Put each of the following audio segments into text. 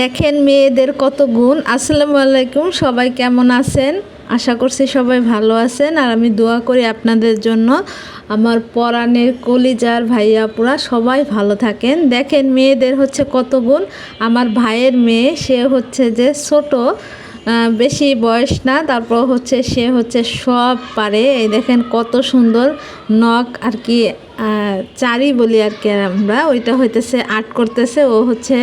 দেখেন মেয়েদের কত গুণ। আসসালামু আলাইকুম, সবাই কেমন আছেন? আশা করছি সবাই ভালো আছেন। আর আমি দোয়া করি আপনাদের জন্য। আমার পরাণের কলিজার ভাইয়াপুরা সবাই ভালো থাকেন। দেখেন মেয়েদের হচ্ছে কত গুণ। আমার ভাইয়ের মেয়ে, সে হচ্ছে যে ছোট বেশি বয়স না। তারপর হচ্ছে সে হচ্ছে সব পারে। এই দেখেন কত সুন্দর নখ আর কি চারি বলি আর কি আমরা, ওইটা হইতেছে আর্ট করতেছে, ও হচ্ছে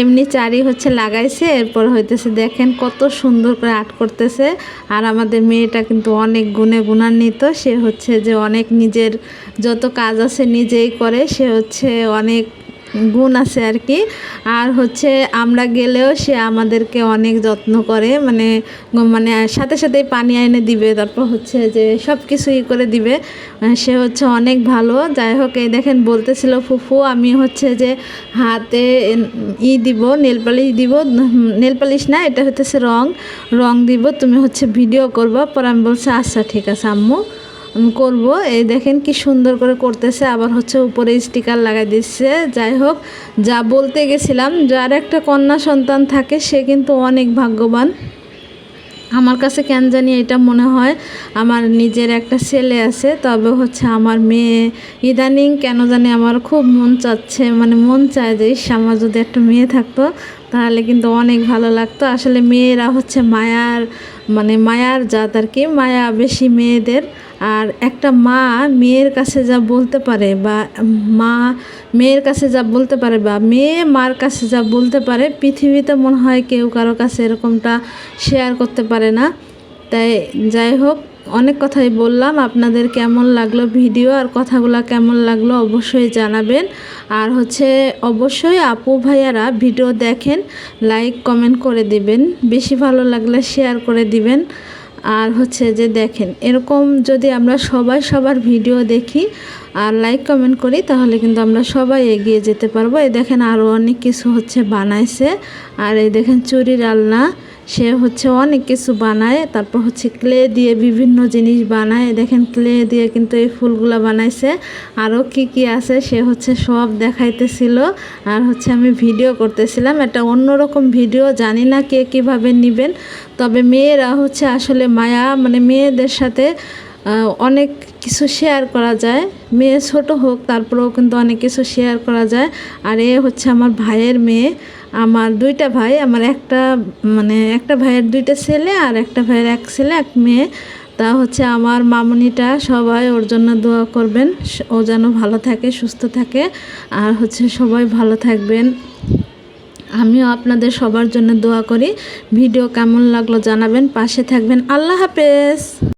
এমনি চারি হচ্ছে লাগাইছে, এরপর হইতেছে দেখেন কত সুন্দর করে আর্ট করতেছে, আর আমাদের মেয়েটা কিন্তু অনেক গুণে গুণান্বিত, সে হচ্ছে যে অনেক নিজের যত কাজ আছে নিজেই করে, সে হচ্ছে অনেক গুণ আছে আর কি। আর হচ্ছে আমরা গেলেও সে আমাদেরকে অনেক যত্ন করে মানে মানে সাথে সাথেই পানি এনে দিবে, তারপর হচ্ছে যে সব কিছুই করে দিবে। সে হচ্ছে অনেক ভালো। যাই হোক, এই দেখেন বলতেছিল ফুফু, আমি হচ্ছে যে হাতে ই দিব নেলপালিশ দিব। নেলপালিশ না, এটা হচ্ছে রং। রং দিব, তুমি হচ্ছে ভিডিও করবা। পর আমি বলছি আচ্ছা ঠিক আছে, আম্মু। আমি করব। এই দেখেন কি সুন্দর করে করতেছে, আবার হচ্ছে উপরে স্টিকার লাগাই দিচ্ছে। যাই হোক, যা বলতে গেছিলাম, যার একটা কন্যা সন্তান থাকে, সে কিন্তু অনেক ভাগ্যবান। আমার কাছে কেন জানি এটা মনে হয়, আমার নিজের একটা ছেলে আছে, তবে হচ্ছে আমার মেয়ে, ইদানিং কেন জানি আমার খুব মন চাচ্ছে মানে মন চায় যে আমার যদি একটা মেয়ে থাকতো তাহলে কিন্তু অনেক ভালো লাগতো। আসলে মেয়েরা হচ্ছে মায়ার মানে মায়ার জাত আর কি, মায়া বেশি মেয়েদের। আর একটা মা মেয়ের কাছে যা বলতে পারে বা মা মেয়ের কাছে যা বলতে পারে বা মেয়ে মার কাছে যা বলতে পারে, পৃথিবীতে মনে হয় কেউ কারও কাছে এরকমটা শেয়ার করতে পারে না। তাই যাই হোক, অনেক কথাই বললাম। আপনাদের কেমন লাগল ভিডিও আর কথাগুলো কেমন লাগল অবশ্যই জানাবেন। আর হচ্ছে অবশ্যই আপু ভাইয়ারা ভিডিও দেখেন, লাইক, কমেন্ট করে দিবেন। বেশি ভালো লাগলে শেয়ার করে দিবেন। আর হচ্ছে যে দেখেন, এরকম যদি আমরা সবাই সবার ভিডিও দেখি আর লাইক, কমেন্ট করি, তাহলে কিন্তু আমরা সবাই এগিয়ে যেতে পারব। এই দেখেন আরও অনেক কিছু হচ্ছে বানাইছে। আর এই দেখেন চুরির আলনা। সে হচ্ছে অনেক কিছু বানায়, তারপর হচ্ছে ক্লে দিয়ে বিভিন্ন জিনিস বানায়। দেখেন ক্লে দিয়ে কিন্তু এই ফুলগুলো বানাইছে। আরও কি কি আছে সে হচ্ছে সব দেখাইতেছিল। আর হচ্ছে আমি ভিডিও করতেছিলাম। একটা অন্যরকম ভিডিও, জানি না কে কীভাবে নেবেন। তবে মেয়েরা হচ্ছে আসলে মায়া মানে মেয়েদের সাথে অনেক কিছু শেয়ার করা যায়। মেয়ে ছোট হোক, তারপরেও কিন্তু অনেক কিছু শেয়ার করা যায়। আর এ হচ্ছে আমার ভাইয়ের মেয়ে। আমার দুইটা ভাই, আমার একটা মানে একটা ভাইয়ের দুইটা ছেলে আর একটা ভাইয়ের এক ছেলে, এক মেয়ে। তা হচ্ছে আমার মামনিটা, সবাই ওর জন্য দোয়া করবেন। ও যেন ভালো থাকে, সুস্থ থাকে। আর হচ্ছে সবাই ভালো থাকবেন। আমিও আপনাদের সবার জন্য দোয়া করি। ভিডিও কেমন লাগল জানাবেন, পাশে থাকবেন। আল্লাহ হাফেজ!